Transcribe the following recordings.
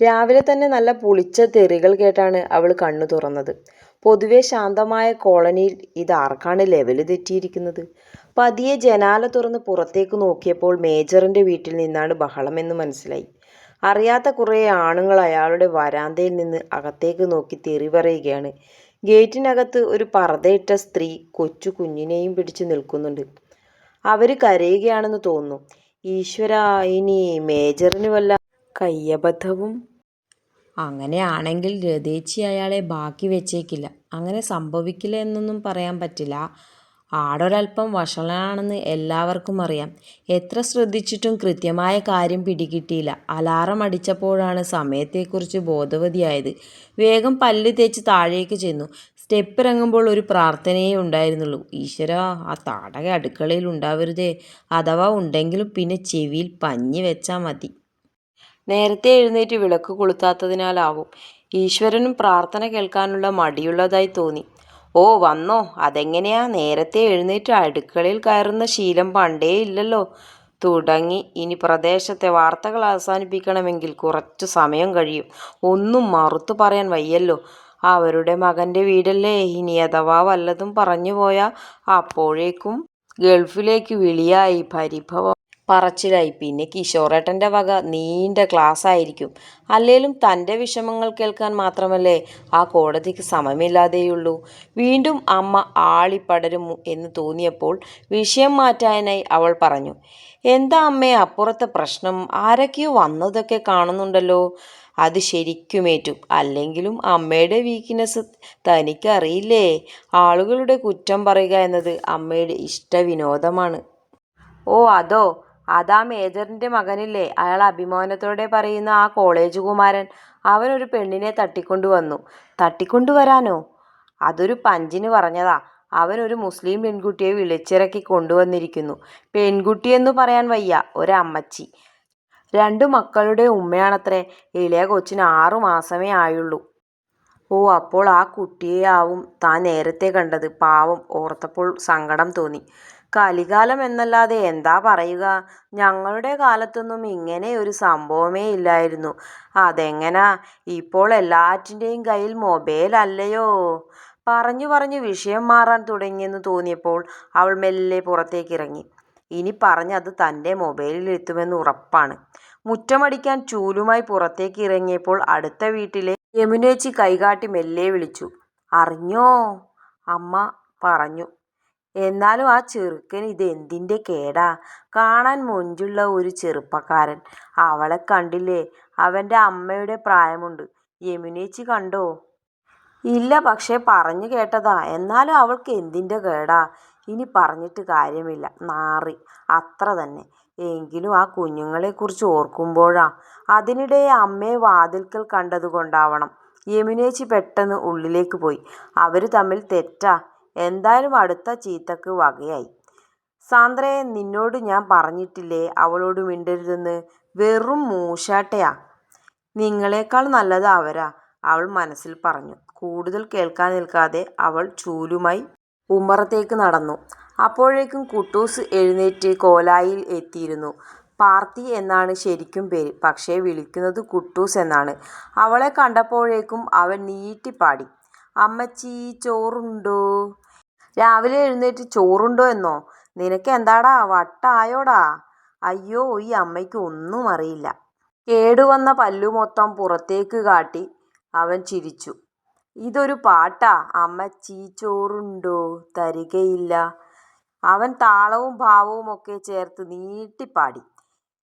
രാവിലെ തന്നെ നല്ല പുളിച്ച തെറികൾ കേട്ടാണ് അവൾ കണ്ണു തുറന്നത്. പൊതുവെ ശാന്തമായ കോളനിയിൽ ഇതാർക്കാണ് ലെവൽ തെറ്റിയിരിക്കുന്നത്? പതിയെ ജനാല തുറന്ന് പുറത്തേക്ക് നോക്കിയപ്പോൾ മേജറിന്റെ വീട്ടിൽ നിന്നാണ് ബഹളമെന്ന് മനസ്സിലായി. അറിയാത്ത കുറേ ആണുങ്ങൾ അയാളുടെ വരാന്തയിൽ നിന്ന് അകത്തേക്ക് നോക്കി തെറി പറയുകയാണ്. ഗേറ്റിനകത്ത് ഒരു പറതയിട്ട സ്ത്രീ കൊച്ചു കുഞ്ഞിനെയും പിടിച്ചു നിൽക്കുന്നുണ്ട്. അവർ കരയുകയാണെന്ന് തോന്നുന്നു. ഈശ്വര ഇനി മേജറിന് വല്ല കയ്യബദ്ധവും. അങ്ങനെയാണെങ്കിൽ രതേച്ചി അയാളെ ബാക്കി വെച്ചേക്കില്ല. അങ്ങനെ സംഭവിക്കില്ല എന്നൊന്നും പറയാൻ പറ്റില്ല. ആടൊരൽപ്പം വഷളനാണെന്ന് എല്ലാവർക്കും അറിയാം. എത്ര ശ്രദ്ധിച്ചിട്ടും കൃത്യമായ കാര്യം പിടികിട്ടിയില്ല. അലാറം അടിച്ചപ്പോഴാണ് സമയത്തെക്കുറിച്ച് ബോധവതിയായത്. വേഗം പല്ല് തേച്ച് താഴേക്ക് ചെന്നു. സ്റ്റെപ്പ് ഇറങ്ങുമ്പോൾ ഒരു പ്രാർത്ഥനയേ ഉണ്ടായിരുന്നുള്ളൂ. ഈശ്വര ആ താടക അടുക്കളയിൽ ഉണ്ടാവരുതേ. അഥവാ ഉണ്ടെങ്കിലും പിന്നെ ചെവിയിൽ പഞ്ഞി വെച്ചാൽ മതി. നേരത്തെ എഴുന്നേറ്റ് വിളക്ക് കൊളുത്താത്തതിനാലാവും ഈശ്വരനും പ്രാർത്ഥന കേൾക്കാനുള്ള മടിയുള്ളതായി തോന്നി. ഓ വന്നോ അതെങ്ങനെയാ നേരത്തെ എഴുന്നേറ്റ് അടുക്കളയിൽ കയറുന്ന ശീലം പണ്ടേ ഇല്ലല്ലോ തുടങ്ങി. ഇനി പ്രദേശത്തെ വാർത്തകൾ അവസാനിപ്പിക്കണമെങ്കിൽ കുറച്ചു സമയം കഴിയും. ഒന്നും മറുത്തു പറയാൻ വയ്യല്ലോ. അവരുടെ മകന്റെ വീടല്ലേ. ഇനി അഥവാ വല്ലതും പറഞ്ഞുപോയാ അപ്പോഴേക്കും ഗൾഫിലേക്ക് വിളിയായി പരിഭവം പറച്ചിലായി. പിന്നെ കിഷോറേട്ടന്റെ വക നീണ്ട ക്ലാസായിരിക്കും. അല്ലേലും തന്റെ വിഷമങ്ങൾ കേൾക്കാൻ മാത്രമല്ലേ ആ കോടതിക്ക് സമയമില്ലാതെയുള്ളൂ. വീണ്ടും അമ്മ ആളിപ്പടരും എന്ന് തോന്നിയപ്പോൾ വിഷയം മാറ്റാനായി അവൾ പറഞ്ഞു. എന്താ അമ്മേ അപ്പുറത്തെ പ്രശ്നം. ആരൊക്കെയോ വന്നതൊക്കെ കാണുന്നുണ്ടല്ലോ. അത് ശരിക്കുമേറ്റും അല്ലെങ്കിലും അമ്മയുടെ വീക്ക്നെസ് തനിക്കറിയില്ലേ. ആളുകളുടെ കുറ്റം പറയുക എന്നത് അമ്മയുടെ ഇഷ്ടവിനോദമാണ്. ഓ അതോ. അതാ മേജറിന്റെ മകനില്ലേ. അയാൾ അഭിമാനത്തോടെ പറയുന്ന ആ കോളേജ് കുമാരൻ അവൻ ഒരു പെണ്ണിനെ തട്ടിക്കൊണ്ടു വരാനോ. അതൊരു പഞ്ചിന് പറഞ്ഞതാ. അവൻ ഒരു മുസ്ലിം പെൺകുട്ടിയെ വിളിച്ചിറക്കി കൊണ്ടുവന്നിരിക്കുന്നു. പെൺകുട്ടിയെന്നു പറയാൻ വയ്യ. ഒരമ്മച്ചി. രണ്ടു മക്കളുടെ ഉമ്മയാണത്രേ. ഇളയ കൊച്ചിന് ആറു മാസമേ ആയുള്ളൂ. ഓ അപ്പോൾ ആ കുട്ടിയെയാവും താൻ നേരത്തെ കണ്ടത്. പാവം ഓർത്തപ്പോൾ സങ്കടം തോന്നി. കലികാലം എന്നല്ലാതെ എന്താ പറയുക. ഞങ്ങളുടെ കാലത്തൊന്നും ഇങ്ങനെ ഒരു സംഭവമേ ഇല്ലായിരുന്നു അതെങ്ങനാ. ഇപ്പോൾ എല്ലാറ്റിന്റെയും കയ്യിൽ മൊബൈൽ അല്ലയോ. പറഞ്ഞു പറഞ്ഞു വിഷയം മാറാൻ തുടങ്ങിയെന്ന് തോന്നിയപ്പോൾ അവൾ മെല്ലെ പുറത്തേക്ക് ഇറങ്ങി ഇനി പറഞ്ഞ് അത് മൊബൈലിൽ എത്തുമെന്ന് ഉറപ്പാണ്. മുറ്റമടിക്കാൻ ചൂലുമായി പുറത്തേക്ക് ഇറങ്ങിയപ്പോൾ അടുത്ത വീട്ടിലെ യമുനേച്ചി കൈകാട്ടി മെല്ലെ വിളിച്ചു. അറിഞ്ഞോ. അമ്മ പറഞ്ഞു. എന്നാലും ആ ചെറുക്കന് ഇതെന്തിന്റെ കേടാ. കാണാൻ മൊഞ്ചുള്ള ഒരു ചെറുപ്പക്കാരൻ. അവളെ കണ്ടില്ലേ. അവന്റെ അമ്മയുടെ പ്രായമുണ്ട്. യമുനേച്ചി കണ്ടോ. ഇല്ല പക്ഷേ പറഞ്ഞു കേട്ടതാ. എന്നാലും അവൾക്ക് എന്തിന്റെ കേടാ. ഇനി പറഞ്ഞിട്ട് കാര്യമില്ല. നാറി. അത്രതന്നെ. എങ്കിലും ആ കുഞ്ഞുങ്ങളെക്കുറിച്ച് ഓർക്കുമ്പോഴാ. അതിനിടെ അമ്മയെ വാതിൽക്കൽ കണ്ടതുകൊണ്ടാവണം. യമുനേച്ചി പെട്ടെന്ന് ഉള്ളിലേക്ക് പോയി. അവർ തമ്മിൽ തെറ്റാ. എന്തായാലും അടുത്ത ചീത്തക്ക് വകയായി. സാന്ദ്രയെ നിന്നോട് ഞാൻ പറഞ്ഞിട്ടില്ലേ അവളോട് മിണ്ടരുതെന്ന്. വെറും മൂശാട്ടയാ. നിങ്ങളെക്കാൾ നല്ലത് അവരാ. അവൾ മനസ്സിൽ പറഞ്ഞു. കൂടുതൽ കേൾക്കാൻ നിൽക്കാതെ അവൾ ചൂലുമായി ഉമ്മറത്തേക്ക് നടന്നു. അപ്പോഴേക്കും കുട്ടൂസ് എഴുന്നേറ്റ് കോലായിൽ എത്തിയിരുന്നു. പാർത്തി എന്നാണ് ശരിക്കും പേര്. പക്ഷേ വിളിക്കുന്നത് കുട്ടൂസ് എന്നാണ്. അവളെ കണ്ടപ്പോഴേക്കും അവൻ നീട്ടിപ്പാടി. അമ്മച്ചി ചോറുണ്ടോ. രാവിലെ എഴുന്നേറ്റ് ചോറുണ്ടോ എന്നോ. നിനക്ക് എന്താടാ വട്ടായോടാ. അയ്യോ ഈ അമ്മയ്ക്ക് ഒന്നും അറിയില്ല. കേടുവന്ന പല്ലു മൊത്തം പുറത്തേക്ക് കാട്ടി അവൻ ചിരിച്ചു. ഇതൊരു പാട്ടാ. അമ്മ ചീച്ചോറുണ്ടോ തരികയില്ല. അവൻ താളവും ഭാവവും ഒക്കെ ചേർത്ത് നീട്ടിപ്പാടി.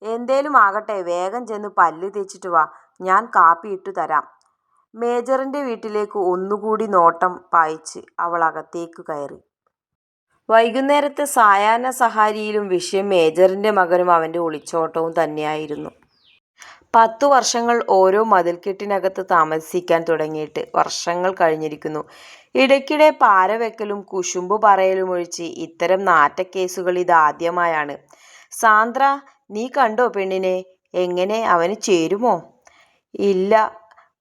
എന്തേലും ആകട്ടെ വേഗം ചെന്ന് പല്ല് തേച്ചിട്ട് വാ. ഞാൻ കാപ്പി ഇട്ടു തരാം. മേജറിന്റെ വീട്ടിലേക്ക് ഒന്നുകൂടി നോട്ടം പായിച്ച് അവൾ അകത്തേക്ക് കയറി. വൈകുന്നേരത്തെ സായാഹ്ന സഹാരിയിലും വിഷയം മേജറിന്റെ മകനും അവന്റെ ഒളിച്ചോട്ടവും തന്നെയായിരുന്നു. പത്തു വർഷങ്ങൾ ഓരോ മതിൽക്കെട്ടിനകത്ത് താമസിക്കാൻ തുടങ്ങിയിട്ട് വർഷങ്ങൾ കഴിഞ്ഞിരിക്കുന്നു. ഇടയ്ക്കിടെ പാരവെക്കലും കുശുമ്പ് പറയലും ഒഴിച്ച് ഇത്തരം നാറ്റക്കേസുകൾ ഇതാദ്യമായാണ്. സാന്ദ്ര നീ കണ്ടോ പെണ്ണിനെ. എങ്ങനെ അവന് ചേരുമോ. ഇല്ല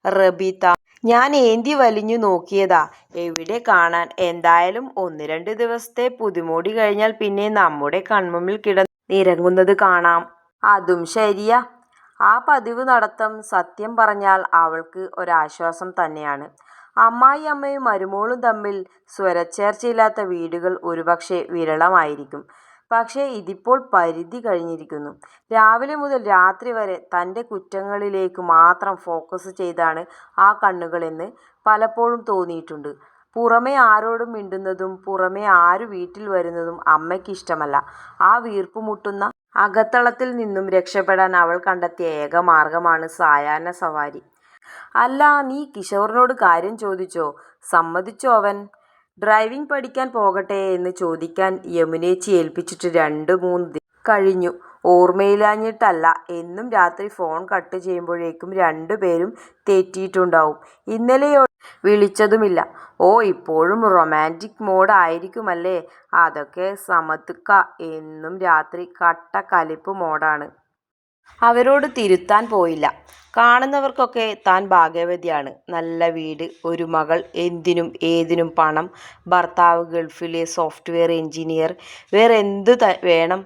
റബീത്ത. ഞാൻ ഏന്തി വലിഞ്ഞു നോക്കിയതാ. എവിടെ കാണാൻ. എന്തായാലും ഒന്ന് രണ്ട് ദിവസത്തെ പുതുമോടി കഴിഞ്ഞാൽ പിന്നെ നമ്മുടെ കൺമുമ്പിൽ കിടന്ന് നിരങ്ങുന്നത് കാണാം. അതും ശരിയാ. ആ പതിവ് നടത്തം സത്യം പറഞ്ഞാൽ അവൾക്ക് ഒരാശ്വാസം തന്നെയാണ്. അമ്മായി അമ്മയും മരുമോളും തമ്മിൽ സ്വരച്ചേർച്ചയില്ലാത്ത വീടുകൾ ഒരുപക്ഷെ വിരളമായിരിക്കും. പക്ഷേ ഇതിപ്പോൾ പരിധി കഴിഞ്ഞിരിക്കുന്നു. രാവിലെ മുതൽ രാത്രി വരെ തന്റെ കുറ്റങ്ങളിലേക്ക് മാത്രം ഫോക്കസ് ചെയ്താണ് ആ കണ്ണുകളെന്ന് പലപ്പോഴും തോന്നിയിട്ടുണ്ട്. പുറമേ ആരോടും മിണ്ടുന്നതും പുറമേ ആര് വീട്ടിൽ വരുന്നതും അമ്മയ്ക്കിഷ്ടമല്ല. ആ വീർപ്പ് മുട്ടുന്ന അകത്തളത്തിൽ നിന്നും രക്ഷപ്പെടാൻ അവൾ കണ്ടെത്തിയ ഏക മാർഗമാണ് സായാഹ്ന സവാരി. "അല്ല നീ കിഷോറിനോട് കാര്യം ചോദിച്ചോ? സമ്മതിച്ചോ അവൻ? " "ഡ്രൈവിങ് പഠിക്കാൻ പോകട്ടെ എന്ന് ചോദിക്കാൻ യമുനേച്ചി ഏൽപ്പിച്ചിട്ട് രണ്ട് മൂന്ന് കഴിഞ്ഞു. ഓർമ്മയിലാഞ്ഞിട്ടല്ല എന്നും രാത്രി ഫോൺ കട്ട് ചെയ്യുമ്പോഴേക്കും രണ്ടു പേരും തെറ്റിയിട്ടുണ്ടാവും. ഇന്നലെയോ വിളിച്ചതുമില്ല. " "ഓ ഇപ്പോഴും റൊമാന്റിക് മോഡ് ആയിരിക്കുമല്ലേ? " "അതൊക്കെ സമതുക്കാ. എന്നും രാത്രി കട്ട കലിപ്പ് മോഡാണ്. അവരോട് തിരുത്താൻ പോയില്ല. കാണുന്നവർക്കൊക്കെ താൻ ഭാഗ്യവതിയാണ്. നല്ല വീട്, ഒരു മകൾ, എന്തിനും ഏതിനും പണം, ഭർത്താവ് ഗൾഫിലെ സോഫ്റ്റ്വെയർ എൻജിനീയർ. വേറെന്തു വേണം?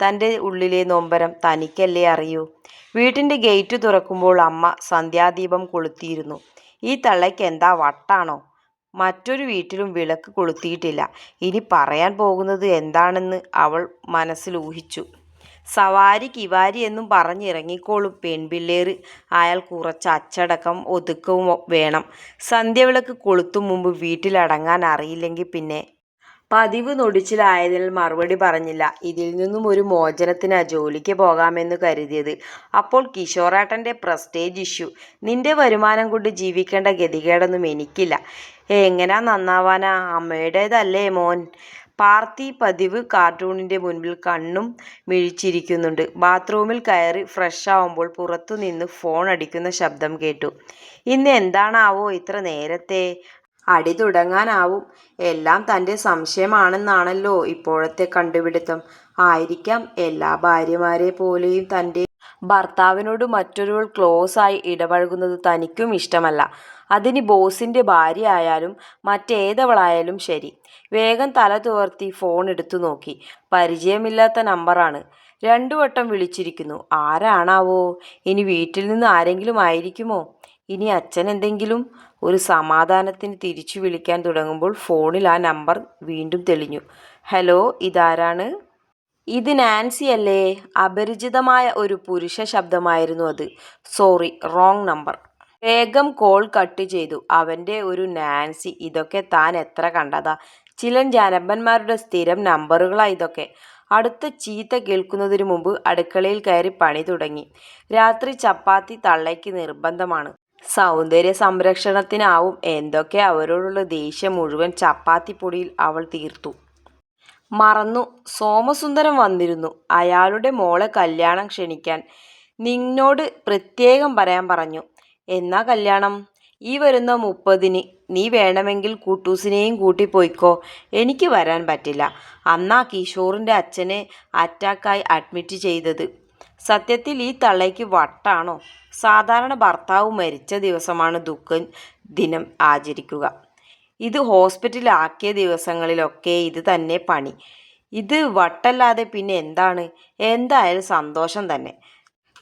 തന്റെ ഉള്ളിലെ നൊമ്പരം തനിക്കല്ലേ അറിയൂ. " വീട്ടിന്റെ ഗേറ്റ് തുറക്കുമ്പോൾ അമ്മ സന്ധ്യാദീപം കൊളുത്തിയിരുന്നു. "ഈ തള്ളയ്ക്ക് എന്താ വട്ടാണോ? മറ്റൊരു വീട്ടിലും വിളക്ക് കൊളുത്തിയിട്ടില്ല. ഇനി പറയാൻ പോകുന്നത് എന്താണെന്ന് അവൾ മനസ്സിൽ ഊഹിച്ചു. "സവാരി കിവാരി എന്നും പറഞ്ഞ് ഇറങ്ങിക്കോളും അയാൾ കുറച്ച് അച്ചടക്കം ഒതുക്കവും വേണം. സന്ധ്യവിളക്ക് കൊളുത്തും മുമ്പ് വീട്ടിലടങ്ങാൻ അറിയില്ലെങ്കിൽ പിന്നെ... " പതിവ് നൊടിച്ചിലായതിനാൽ മറുപടി പറഞ്ഞില്ല. ഇതിൽ നിന്നും ഒരു മോചനത്തിന് ജോലിക്ക് പോകാമെന്ന് കരുതിയത്. അപ്പോൾ കിഷോറാട്ടന്റെ പ്രസ്റ്റേജ് ഇഷ്യൂ. "നിന്റെ വരുമാനം കൊണ്ട് ജീവിക്കേണ്ട ഗതികേടൊന്നും എനിക്കില്ല. എങ്ങനാ നന്നാവാനാ? അമ്മയുടേതല്ലേ മോൻ? " പാർഥി പതിവ് കാർട്ടൂണിന്റെ മുൻപിൽ കണ്ണും മിഴിച്ചിരിക്കുന്നുണ്ട്. ബാത്റൂമിൽ കയറി ഫ്രഷാവുമ്പോൾ പുറത്തു നിന്ന് ഫോൺ അടിക്കുന്ന ശബ്ദം കേട്ടു. "ഇന്ന് എന്താണാവോ ഇത്ര നേരത്തെ? " "അടി തുടങ്ങാനാവും. എല്ലാം തന്റെ സംശയമാണെന്നാണല്ലോ ഇപ്പോഴത്തെ കണ്ടുപിടുത്തം " "ആയിരിക്കാം. എല്ലാ ഭാര്യമാരെ പോലെയും തന്റെ ഭർത്താവിനോട് ക്ലോസ് ആയി ഇടപഴകുന്നത് തനിക്കും ഇഷ്ടമല്ല. അതിനി ബോസിന്റെ ഭാര്യയായാലും മറ്റേതവളായാലും ശരി. " വേഗം തല തുവർത്തി ഫോൺ എടുത്തു നോക്കി. പരിചയമില്ലാത്ത നമ്പറാണ്. രണ്ടു വട്ടം വിളിച്ചിരിക്കുന്നു. ആരാണാവോ? ഇനി വീട്ടിൽ നിന്ന് ആരെങ്കിലും ആയിരിക്കുമോ? ഇനി അച്ഛൻ എന്തെങ്കിലും ഒരു സമാധാനത്തിന് തിരിച്ചു വിളിക്കാൻ തുടങ്ങുമ്പോൾ ഫോണിൽ ആ നമ്പർ വീണ്ടും തെളിഞ്ഞു. "ഹലോ ഇതാരാണ്? ഇത് നാൻസി അല്ലേ? " അപരിചിതമായ ഒരു പുരുഷ ശബ്ദമായിരുന്നു അത്. "Sorry wrong number. " വേഗം കോൾ കട്ട് ചെയ്തു. അവന്റെ ഒരു നാൻസി. ഇതൊക്കെ താൻ എത്ര കണ്ടതാ. ചില ജാനപ്പന്മാരുടെ സ്ഥിരം നമ്പറുകളാ ഇതൊക്കെ. അടുത്ത ചീത്ത കേൾക്കുന്നതിന് മുമ്പ് അടുക്കളയിൽ കയറി പണി തുടങ്ങി. രാത്രി ചപ്പാത്തി തള്ളയ്ക്ക് നിർബന്ധമാണ്. സൗന്ദര്യ സംരക്ഷണത്തിനാവും. എന്തൊക്കെ അവരോടുള്ള ദേഷ്യം മുഴുവൻ ചപ്പാത്തി പൊടിയിൽ അവൾ തീർത്തു. "മറന്നു. സോമസുന്ദരം വന്നിരുന്നു. അയാളുടെ മോളെ കല്യാണം ക്ഷണിക്കാൻ നിന്നോട് പ്രത്യേകം പറയാൻ പറഞ്ഞു. " "എന്നാ കല്യാണം? " "ഈ വരുന്ന മുപ്പതിന്. നീ വേണമെങ്കിൽ കൂട്ടൂസിനെയും കൂട്ടി പൊയ്ക്കോ. എനിക്ക് വരാൻ പറ്റില്ല. അന്നാ കിഷോറിന്റെ അച്ഛനെ അറ്റാക്കായി അഡ്മിറ്റ് ചെയ്തത്. " സത്യത്തിൽ ഈ തള്ളയ്ക്ക് വട്ടാണോ? സാധാരണ ഭർത്താവ് മരിച്ച ദിവസമാണ് ദുഃഖദിനം ആചരിക്കുക. ഇത് ഹോസ്പിറ്റലാക്കിയ ദിവസങ്ങളിലൊക്കെ ഇത് തന്നെ പണി. ഇത് വട്ടല്ലാതെ പിന്നെ എന്താണ്? എന്തായാലും സന്തോഷം തന്നെ.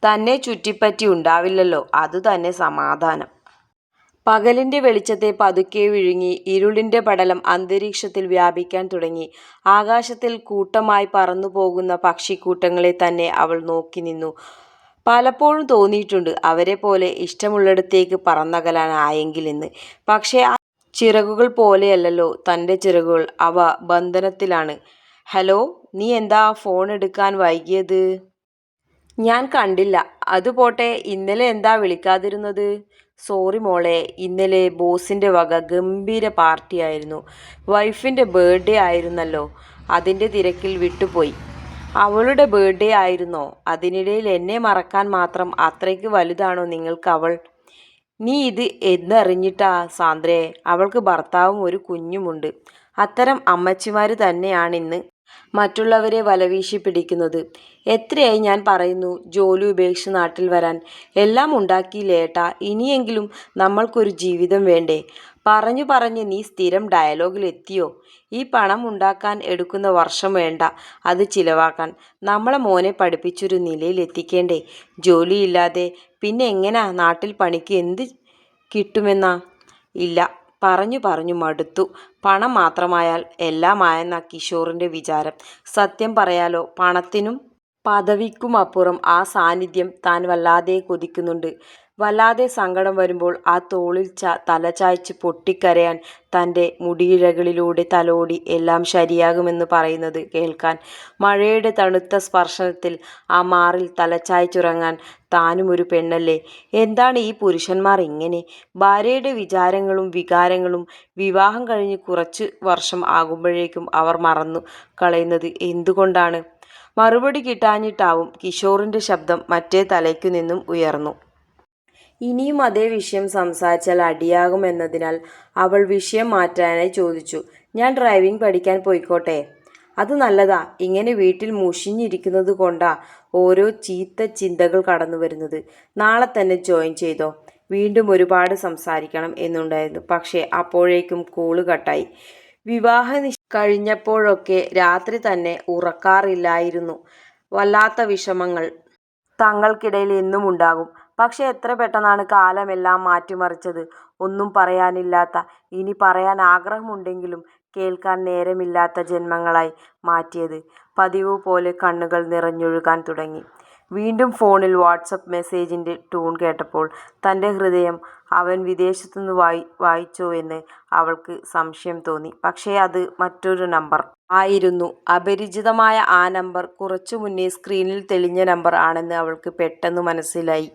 തന്നെ ചുറ്റിപ്പറ്റി ഉണ്ടാവില്ലല്ലോ. അതുതന്നെ സമാധാനം. പകലിന്റെ വെളിച്ചത്തെ പതുക്കെ വിഴുങ്ങി ഇരുളിന്റെ പടലം അന്തരീക്ഷത്തിൽ വ്യാപിക്കാൻ തുടങ്ങി. ആകാശത്തിൽ കൂട്ടമായി പറന്നു പോകുന്ന പക്ഷിക്കൂട്ടങ്ങളെ തന്നെ അവൾ നോക്കി നിന്നു. പലപ്പോഴും തോന്നിയിട്ടുണ്ട് അവരെ പോലെ ഇഷ്ടമുള്ളിടത്തേക്ക് എന്ന്. പക്ഷേ ചിറകുകൾ പോലെയല്ലല്ലോ തന്റെ ചിറകുകൾ. അവ ബന്ധനത്തിലാണ്. "ഹലോ നീ എന്താ ഫോൺ എടുക്കാൻ വൈകിയത്? ഞാൻ കണ്ടില്ല. അത് പോട്ടെ ഇന്നലെ എന്താ വിളിക്കാതിരുന്നത്? " "സോറി മോളെ. ഇന്നലെ ബോസിന്റെ വക ഗംഭീര പാർട്ടിയായിരുന്നു. വൈഫിന്റെ ബേർത്ത്ഡേ ആയിരുന്നല്ലോ. അതിന്റെ തിരക്കിൽ വിട്ടുപോയി. " "അവളുടെ ബേർത്ത്ഡേ ആയിരുന്നോ? അതിനിടയിൽ എന്നെ മറക്കാൻ മാത്രം അത്രയ്ക്ക് വലുതാണോ നിങ്ങൾക്ക് അവൾ? " "നീ ഇത് എന്നറിഞ്ഞിട്ടാ സാന്ദ്രേ? അവൾക്ക് ഭർത്താവും ഒരു കുഞ്ഞുമുണ്ട്. അത്തരം അമ്മച്ചിമാര് തന്നെയാണിന്ന് മറ്റുള്ളവരെ വലവീശി പിടിക്കുന്നത്. എത്രയായി ഞാൻ പറയുന്നു ജോലി ഉപേക്ഷിച്ച് നാട്ടിൽ വരാൻ. എല്ലാം ഉണ്ടാക്കിയില്ലേട്ടാ. ഇനിയെങ്കിലും നമ്മൾക്കൊരു ജീവിതം വേണ്ടേ. പറഞ്ഞു പറഞ്ഞ് നീ സ്ഥിരം ഡയലോഗിലെത്തിയോ. ഈ പണം ഉണ്ടാക്കാൻ എടുക്കുന്ന വർഷം വേണ്ട അത് ചിലവാക്കാൻ. നമ്മളെ മോനെ പഠിപ്പിച്ചൊരു നിലയിൽ എത്തിക്കേണ്ടേ. ജോലിയില്ലാതെ പിന്നെ എങ്ങനാ നാട്ടിൽ പണിക്ക് എന്ത് കിട്ടുമെന്നാ. ഇല്ല പറഞ്ഞു പറഞ്ഞു മടുത്തു. പണം മാത്രമായാൽ എല്ലാമായെന്ന കിഷോറിന്റെ വിചാരം. സത്യം പറയാലോ പണത്തിനും പദവിക്കുമപ്പുറം ആ സാന്നിധ്യം താൻ വല്ലാതെ കൊതിക്കുന്നുണ്ട്. വല്ലാതെ സങ്കടം വരുമ്പോൾ ആ തോളിൽ ച തല ചായ്ച്ച് പൊട്ടിക്കരയാൻ തന്റെ മുടിയിഴകളിലൂടെ തലോടി എല്ലാം ശരിയാകുമെന്ന് പറയുന്നത് കേൾക്കാൻ. മഴയുടെ തണുത്ത സ്പർശനത്തിൽ ആ മാറിൽ തലച്ചായ്ച്ചുറങ്ങാൻ താനും ഒരു പെണ്ണല്ലേ. എന്താണ് ഈ പുരുഷന്മാർ ഇങ്ങനെ. ഭാര്യയുടെ വിചാരങ്ങളും വികാരങ്ങളും വിവാഹം കഴിഞ്ഞ് കുറച്ച് വർഷം ആകുമ്പോഴേക്കും അവർ മറന്നു കളയുന്നത് എന്തുകൊണ്ടാണ്. മറുപടി കിട്ടാഞ്ഞിട്ടാവും. കിഷോറിന്റെ ശബ്ദം മറ്റേ തലയ്ക്കു നിന്നും ഉയർന്നു. ഇനിയും അതേ വിഷയം സംസാരിച്ചാൽ അടിയാകുമെന്നതിനാൽ അവൾ വിഷയം മാറ്റാനായി ചോദിച്ചു. ഞാൻ ഡ്രൈവിംഗ് പഠിക്കാൻ പോയിക്കോട്ടെ അത് നല്ലതാ. ഇങ്ങനെ വീട്ടിൽ മുഷിഞ്ഞിരിക്കുന്നത് കൊണ്ടാ ഓരോ ചീത്ത ചിന്തകൾ കടന്നു വരുന്നത് നാളെ തന്നെ ജോയിൻ ചെയ്തോ. വീണ്ടും ഒരുപാട് സംസാരിക്കണം എന്നുണ്ടായിരുന്നു. പക്ഷേ അപ്പോഴേക്കും കൂൾ കട്ടായി. വിവാഹ കഴിഞ്ഞപ്പോഴൊക്കെ രാത്രി തന്നെ ഉറക്കാറില്ലായിരുന്നു. വല്ലാത്ത വിഷമങ്ങൾ തങ്ങൾക്കിടയിൽ എന്നും ഉണ്ടാകും. പക്ഷേ എത്ര പെട്ടെന്നാണ് കാലമെല്ലാം മാറ്റിമറിച്ചത്. ഒന്നും പറയാനില്ലാത്ത, ഇനി പറയാൻ ആഗ്രഹമുണ്ടെങ്കിലും കേൾക്കാൻ നേരമില്ലാത്ത ജന്മങ്ങളായി മാറ്റിയത്. പതിവ് പോലെ കണ്ണുകൾ നിറഞ്ഞൊഴുകാൻ തുടങ്ങി. വീണ്ടും ഫോണിൽ വാട്സപ്പ് മെസ്സേജിന്റെ ടൂൺ കേട്ടപ്പോൾ തന്റെ ഹൃദയം അവൻ വിദേശത്തുനിന്ന് വായി വായിച്ചോ എന്ന് അവൾക്ക് സംശയം തോന്നി. പക്ഷേ അത് മറ്റൊരു നമ്പർ ആയിരുന്നു. അപരിചിതമായ ആ നമ്പർ കുറച്ചു മുന്നേ സ്ക്രീനിൽ തെളിഞ്ഞ നമ്പർ ആണെന്ന് അവൾക്ക് പെട്ടെന്ന് മനസ്സിലായി.